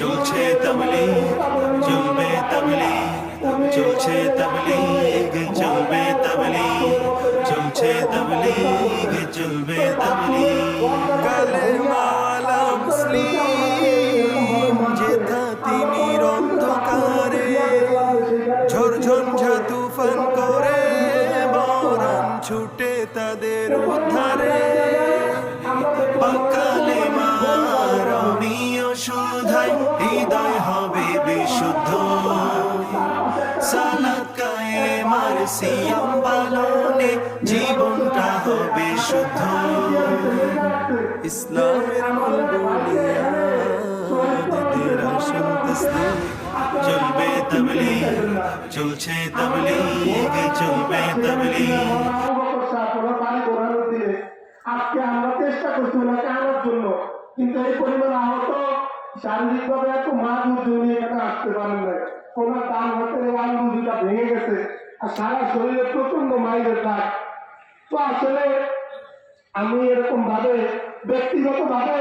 চলছে তবলিগ চলবে তবলিগ চলছে তবলিগ চলবে তবলিগ চলছে তবলিগ চলবে তবলিগ কালে মালা মুসলিম, যেথা তিনি অন্ধকারে ঝড়ঝঞ্ঝা তুফান করে বরণ ছুটে তাদের উদ্ধারে। সুধাই হৃদয় হবে বিশুদ্ধ। জীবনটা হবে শুদ্ধ। ইসলামের মূল বুনিয়াদ তেরা শুনতেসলিম চলবে তবলিগ, চলছে তবলিগ, চলবে তবলিগ। আজকে আমরা চেষ্টা করছি ওনাকে আনার জন্য। কিন্তু এই পরিমাণ আহত শারীরিক একটু এত মধ্যে নিয়ে এখানে আসতে পারেন না কোনো তার হাতের এই আঙ্গুল দুটা ভেঙে গেছে আর সারা শরীরে প্রচণ্ড মাইরের দাগ। তো আসলে আমি এরকম ভাবে ব্যক্তিগত ভাবে